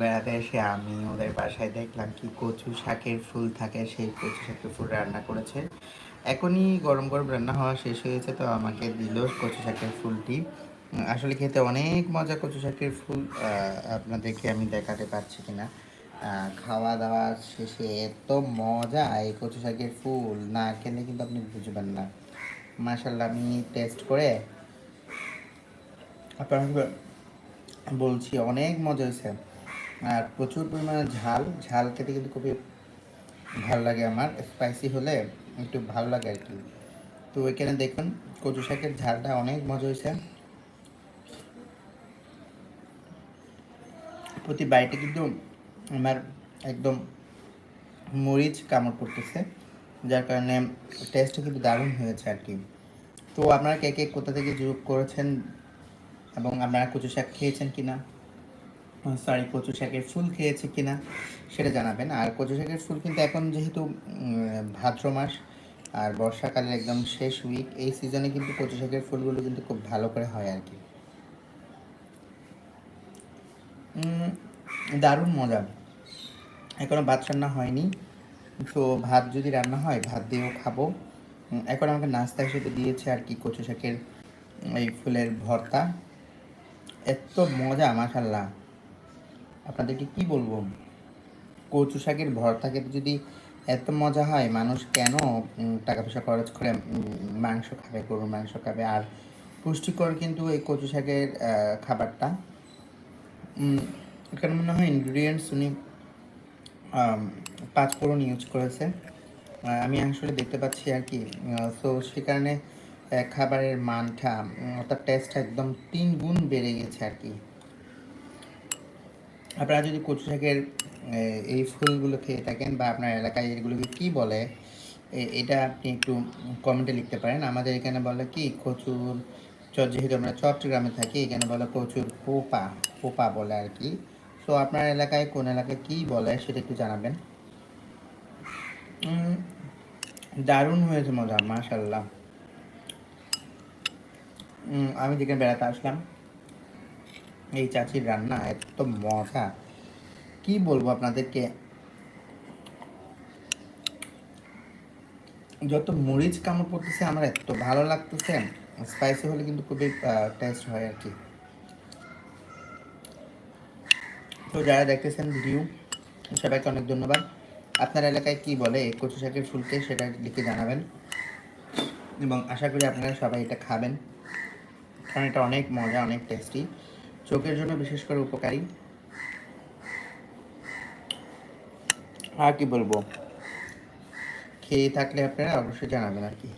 বেড়াতে এসে আমি ওদের বাসায় দেখলাম কি কচু শাকের ফুল থাকে, সেই কচু শাকের ফুল রান্না করেছে। এখনই গরম গরম রান্না হওয়া শেষ হয়েছে তো আমাকে দিল কচু শাকের ফুলটি। আসলে খেতে অনেক মজা কচু শাকের ফুল আপনাদেরকে আমি দেখাতে পারছি কিনা। খাওয়া দাওয়া শেষে এত মজা এই কচু শাকের ফুল, না খেলে কিন্তু আপনি বুঝবেন না। মাসাল্লাহ আমি টেস্ট করে আপনাকে বলছি, অনেক মজা হয়েছে। আর প্রচুর পরিমাণে ঝাল ঝাল খেতে কিন্তু খুবই ভালো লাগে আমার। স্পাইসি হলে একটু ভালো লাগে আর কি। তো এখানে দেখুন, কচু শাকের ঝালটা অনেক মজা হয়েছে। প্রতি বাইটে কিন্তু আমার একদম মরিচ কামড় পড়তেছে, যার কারণে টেস্টটা কিন্তু দারুণ হয়েছে আর কি। তো আপনারা কে কে কোথা থেকে যোগ করেছেন এবং আপনারা কচু শাক খেয়েছেন কিনা? সরি কচু শাকের ফুল খেয়েছে কিনা সেটা জানাবেন। আর কচু শাকের ফুল কিন্তু এখন যেহেতু ভাদ্র মাস আর বর্ষাকালের একদম শেষ উইক এই সিজনে কিন্তু কচু শাকের ফুলগুলো কিন্তু খুব ভালো করে হয় আর কি। দারুণ মজা। এখনও ভাত রান্না হয়নি, তো ভাত যদি রান্না হয়, ভাত দিয়েও খাব। এখন আমাকে নাস্তা হিসেবে দিয়েছে আর কি কচু শাকের, এই ফুলের ভর্তা। এত মজা মাশাল্লাহ আপনাদেরকে কি বলব? কচু শাকের ভর্তা খেতে যদি এত মজা হয় মানুষ কেন টাকা পয়সা খরচ করে মাংস খাবে গরুর মাংস খাবে? আর পুষ্টিকর কিন্তু এই কচু শাকের খাবারটা। এখানে মনে হয় ইনগ্রিডিয়েন্টস উনি আম, পাঁচ ফোড়ন ইউজ করেছে আমি আসলে দেখতে পাচ্ছি আর কি সো সে কারণে খাবারের মানটা অর্থাৎ টেস্ট একদম তিন গুণ বেড়ে গেছে আর কি। আপনারা যদি কচু শাকের এই ফুলগুলো খেয়ে থাকেন বা আপনার এলাকায় এগুলোকে কি বলে এটা আপনি একটু কমেন্টে লিখতে পারেন। আমাদের এখানে বলে কি, কচুর যেহেতু আমরা চট্টগ্রামে থাকি, এখানে বলে কচুর পোপা পোপা বলে আর কি। তো আপনার এলাকায় কোন এলাকায় কি বলে সেটা একটু জানাবেন। দারুণ হয়েছে মজা মাশাল্লাহ আমি যেখানে বেড়াতে আসলাম এই চাচির রান্না এত মজা। কি বলব আপনাদেরকে? যত মরিচ কামড় পড়তেছে, আমার এত ভালো লাগতেছে। স্পাইসি হলে কিন্তু খুবই টেস্ট হয় আর কি। তো যারা দেখতেছেন ভিডিও সবাইকে অনেক ধন্যবাদ। আপনার এলাকায় কি বলে? কচু শাকের ফুলকে সেটা লিখে জানাবেন। এবং আশা করি আপনারা সবাই এটা খাবেন। কারণ এটা অনেক মজা, অনেক টেস্টি চোখের জন্য বিশেষ করে উপকারী। আর কি বলব? খেয়ে থাকলে আপনারা অবশ্যই জানাবেন আর কি।